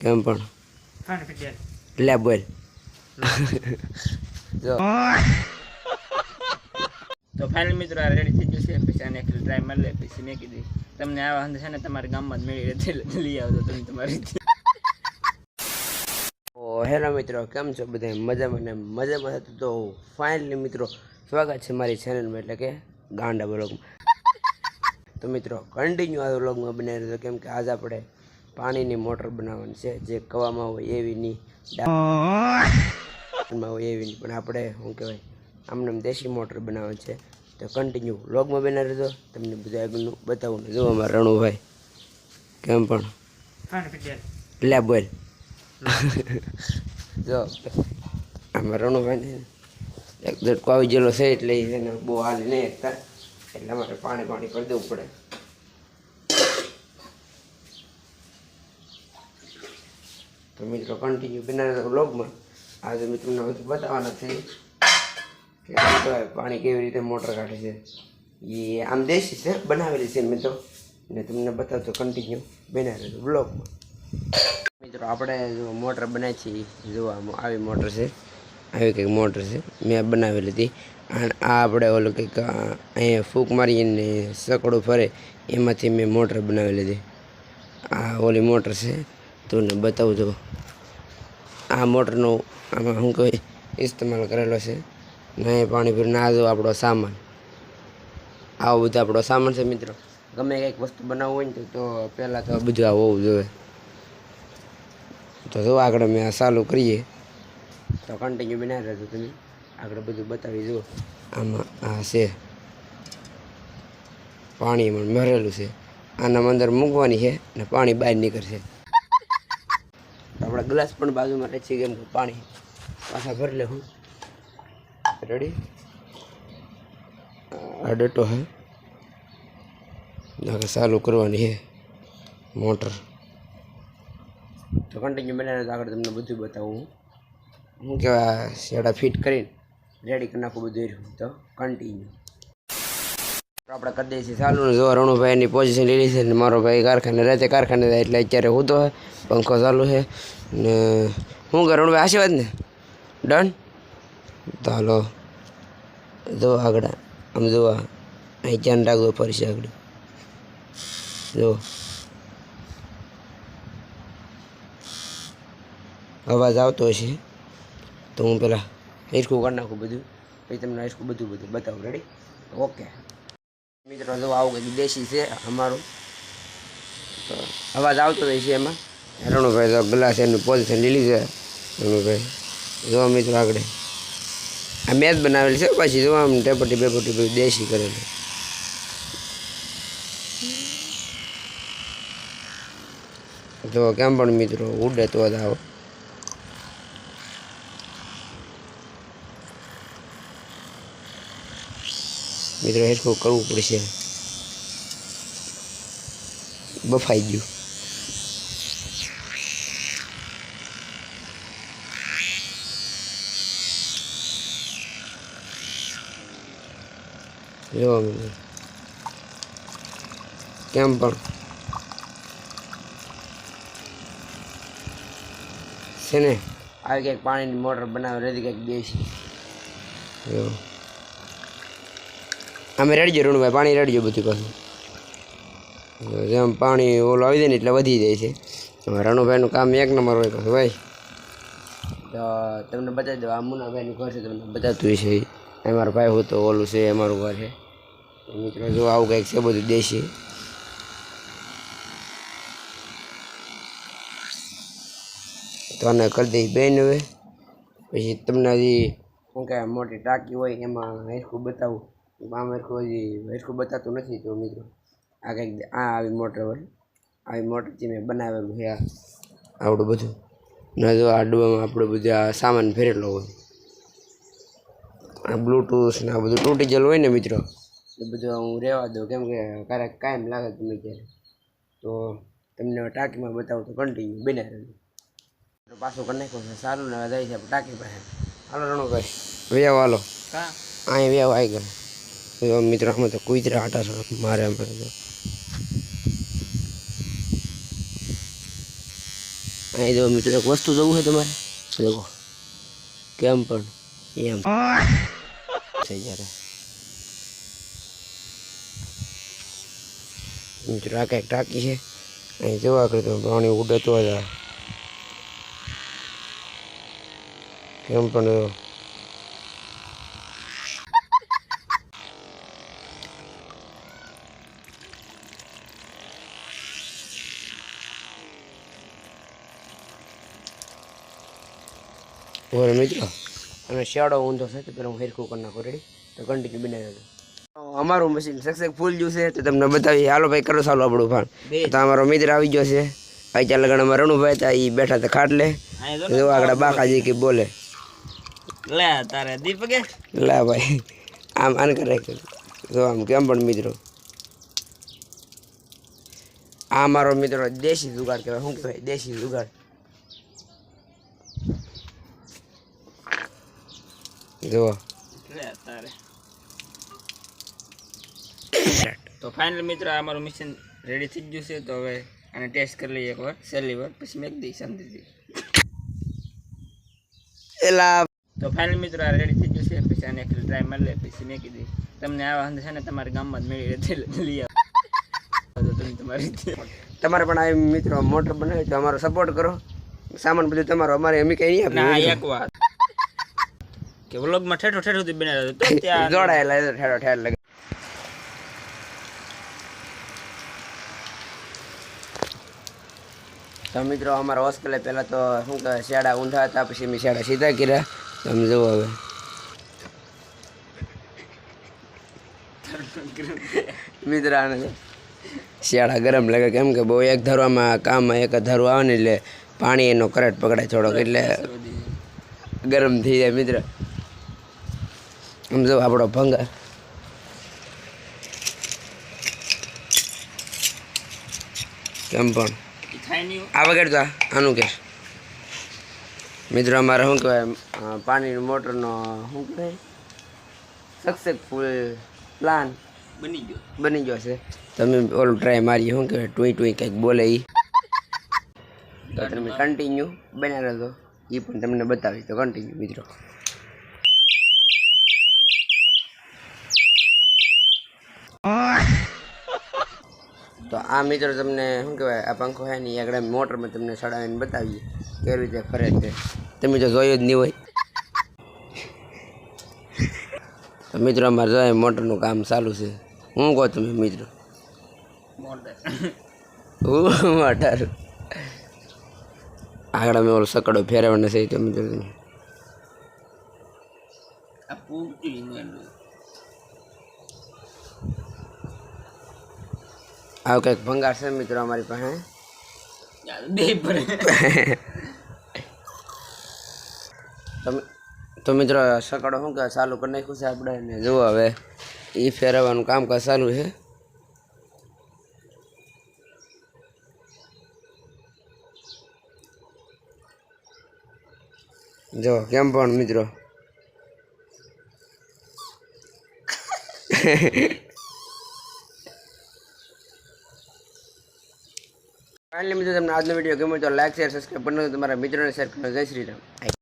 કેમ પણ? લે બોલ. જો. તો ફાઇનલ મિત્રો આ રેડી થઈ છે પછી આને એક ટ્રાય મારી લે પછી મેં કીધી તમને આવા વાંધો છે ને તમારા ગામમાં જ મેળી રહે એટલે લઈ આવજો તમે તમારી હેલો મિત્રો કેમ છો બધા મજામાં ને મજામાં હતું. તો ફાઇનલી મિત્રો સ્વાગત છે મારી ચેનલમાં એટલે કે ગાંડા બ્લોગમાં તો મિત્રો કન્ટિન્યુ આ બ્લોગમાં બનાવી રહ્યો કેમ કે આજે આપણે પાણીની મોટર બનાવવાની છે. જે કવામાં હોય એવી ની હોય એવી નહીં. પણ આપણે, શું કહેવાય આમને આમ દેશી મોટર બનાવવાની છે. તો કન્ટિન્યુ વ્લોગમાં બનાવી રહ્યો તમને બધા આગળનું બતાવું જો અમારા રણુભાઈ કેમ પણ. લે બોલ. જો, આમાં રણુભાઈ એક ઝટકો આવી ગયેલો છે એટલે એને બહુ હાલ નહીં એકતા. એટલે અમારે પાણી પાણી કરી દેવું પડે. તો મિત્રો કન્ટિન્યુ બનાવેલા બ્લોગમાં આજે મેં બધું બતાવવાના છે કે પાણી કેવી રીતે મોટર કાઢે છે. એ આમ દેશી છે, બનાવેલી છે મેં ને તમને બતાવતો કન્ટિન્યુ બના રહેજો બ્લોગમાં મિત્રો, આપણે જો મોટર બનાવી છીએ જો આવી મોટર છે. આવી કંઈક મોટર છે. મેં બનાવેલી હતી. અને આ આપણે ઓલું કંઈક અહીંયા ફૂંક મારીને સકડું ફરે, એમાંથી મેં મોટર બનાવેલી હતી. આ ઓલી મોટર છે. તો ને બતાવું જો. આ મોટરનો આમાં શું કહે ઇસ્તેમાલ કરેલો છે. નહીં પાણી ભરીને ના જો આપણો સામાન. આવો બધો આપણો સામાન છે મિત્રો. ગમે કંઈક વસ્તુ બનાવવું હોય ને તો- પહેલાં તો બધું આ હોવું જોઈએ. તો જો આગળ મેં આ ચાલુ કરીએ. તો કન્ટિન્યુ બનાવી રહેજો તમે. આગળ બધું બતાવી જુઓ. આમાં આ છે. પાણી ભરેલું છે. આના અંદર મૂકવાની છે ને પાણી બહાર નીકળશે. ગ્લાસ પણ બાજુમાં રહે છે કેમ કે પાણી પાછા ભરી લે હું. રેડી આ ડટો હે. નાખે ચાલુ કરવાની છે મોટર. તો કન્ટિન્યુ બનાવીને તો આગળ તમને બધું બતાવું હું. હું કહેવાય શેડા ફિટ કરીને રેડી કરી નાખું બધું રહ્યું. તો કન્ટિન્યુ તો આપણે કરી દઈએ છીએ ચાલુ. ને જો રણુભાઈની પોઝિશન લીધી છે ને મારો ભાઈ કારખાને રાતે કારખાને જાય એટલે અત્યારે હું તો હે, પંખો ચાલુ છે. ને હું કે રણુભાઈ આશીર્વાદ ને. ડન તો હાલો. જો આગળ, આમ જો અહીં ધ્યાન રાખજો ફરશે આગળ. જો. અવાજ આવતો હશે. તો હું પેલા હિરકું કરી નાખું બધું. પછી તમને હિરકું બધું બધું બતાવું. રેડી ઓકે મિત્રો, જો આવું કંઈક દેશી છે, અમારું. અવાજ આવતો હોય છે એમાં. રણુભાઈ તો ગ્લાસ એનું પોઝિશન લીલી છે. રણુભાઈ, જોવા મિત્રો આગળ. આ મેચ બનાવેલી છે પછી જોવા આમ ટેપટી બેપટી બધું દેશી કરેલું. તો કેમ પણ મિત્રો ઉડે તો જ આવો. મિત્રો હેરખું કરવું પડશે. બફાઈ ગયું. જો મિત્રો કેમ પણ છે ને આવી કંઈક પાણીની મોટર બનાવે રેતી કંઈક જો અમે રેડજો રણુભાઈ પાણી રેડજો બધું પાછું જેમ પાણી ઓલું આવી જાય ને એટલે વધી જાય છે રણુભાઈનું કામ એક નંબર હોય પાછું ભાઈ તો તમને બતાવી દઉં આ મુનાભાઈનું ઘર છે તમને બતાવતું છે એ મારો ભાઈ હું તો ઓલું છે એ અમારું ઘર છે મિત્રો, જો આવું કંઈક છે બધું દેશી. તો આને કરી દઈશ બેન હવે. પછી તમને હજી શું કહે મોટી ટાંકી હોય એમાં હેરખું બતાવું. આમ હેરખું હજી હેરખું બતાતું નથી તો મિત્રો, આ કંઈક આ આવી મોટર હોય. આવી મોટરથી મેં બનાવેલું છે આવડું બધું. ને જો આ ડબ્બામાં આપણે બધું આ સામાન ફેરેલો હોય. આ બ્લૂટૂથ ને આ બધું તૂટી ગયેલું હોય ને મિત્રો એ બધું હું રહેવા દઉં કેમ કે ક્યારેક કાયમ લાગે તમે ત્યારે. તો તમને ટાંકીમાં બતાવું તો કન્ટિન્યુ બન્યા રહેજો તો પાછું કરી નાખ્યું છે સારું ને હવે જાય છે આપણે ટાંકી પાસે. હાલો રણુભાઈ વ્યાવ હાલો. કા અહીં વ્યાવ આવી ગયો. જો મિત્રો અમે તો કુતરા આટા છે મારે અમે તો અહીં જો મિત્રો એક વસ્તુ જોવું છે તમારે? દેખો કેમ પણ? એમ. થઈ જ્યારે મિત્રો આ ટાંકી છે અહીં જોવા કરતો પાણી ઉડે તો જ આ. કેમ પણ જો. મિત્રો અને શિયાળો ઊંધો છે તો પેલા હું હેરખું કરી નાખું રેડી તો કન્ટિન્યુ બનાવી અમારું મશીન સક્સેસફુલ જ્યું છે તો તમને બતાવી હાલો ભાઈ કરો ચાલો આપણું ફાન તો અમારો મિત્ર આવી ગયો છે. અત્યારે અમારા રણુભાઈ હતા એ બેઠા હતા ખાટલે જો આગળ બાકાજી કે બોલે. લે તારે દીપકે લે ભાઈ આમ આન કરે જો આમ કેમ પણ મિત્રો. આ મારો મિત્રો દેશી જુગાડ કહેવાય. શું કહેવાય? દેશી જુગાડ જુઓ. તારે. તો ફાઇનલ મિત્રો આ અમારું મિશન રેડી થઈ ગયું છે. તો હવે આને ટેસ્ટ કરી લઈએ એકવાર. સહેલી વાર. પછી મેક દઈ શાંતિથી એલા. તો ફાઇનલ મિત્રો આ રેડી થઈ ગયું છે. પછી આને એક ટ્રાય મારી લે. પછી મેકી દઈ તમને આવા હંધે છે ને તમારા ગામમાં જ મેળવી એટલે લઈ આવો. તમે તમારી તમારે પણ આ મિત્રો મોટર બનાવી તો અમારો સપોર્ટ કરો. સામાન બધું તમારો અમારે એમ કઈ નહીં ના એક વાત. કે વ્લોગમાં ઠેઠો ઠેઠો બનાવ્યો હતો ત્યાં જોડાયેલા છે ઠેરો ઠેર લગે તો મિત્રો, અમારા હોસ્ટેલે પહેલાં તો શું કહે શિયાળા ઊંધા હતા, પછી મેં શિયાળા સીધા કર્યા. તમે જુઓ હવે. મિત્ર, આને શિયાળા ગરમ લાગે, કેમ કે બહુ એક ધરવામાં કામ એક ધરવા આવે ને એટલે પાણી એનો કરટ પકડે થોડોક, એટલે ગરમ થઈ જાય, મિત્ર. સમજો આપણો ભંગાર કેમ પણ? આ વગર તો આનું કે મિત્રો અમારે શું કહેવાય પાણીનો મોટરનો શું કહેવાય સક્સેસફુલ પ્લાન બની ગયો. બની ગયો છે. તમે ઓલું ટ્રાય મારી શું કહેવાય ટુઈ ટુઈ કંઈક બોલે એ તો તમે કન્ટિન્યુ બન્યા હતો એ પણ તમને બતાવી તો કન્ટિન્યુ મિત્રો. તો આ મિત્રો તમને શું કહેવાય, આ પંખો છે ને આગળ મોટરમાં તમને ચડાવીને બતાવીએ કેવી રીતે ફરે છે. તમે તો જોયું જ નહીં હોય. તો મિત્રો, અમારે જોઈએ મોટરનું કામ ચાલુ છે. હું કહો તમે મિત્રો? હું મોટર. આગળ અમે ઓલો સકડો ફેરવવાનો છે તો મિત્રો તમે આ પૂગી મેલું આવું કંઈક ભંગાર છે મિત્રો અમારી પાસે? તમે તો મિત્રો સકડો શું કે ચાલુ કરી નાખ્યું છે આપણે? ને જુઓ હવે એ ફેરવવાનું કામકાજ ચાલુ છે? જો કેમ પણ મિત્રો? ફાઇનલી મિત્રો તમને આજનો વીડિયો ગમ્યો તો લાઈક શેર સબસ્ક્રાઈબ પણ તમારા મિત્રોને શેર કરો. જય શ્રી રામ.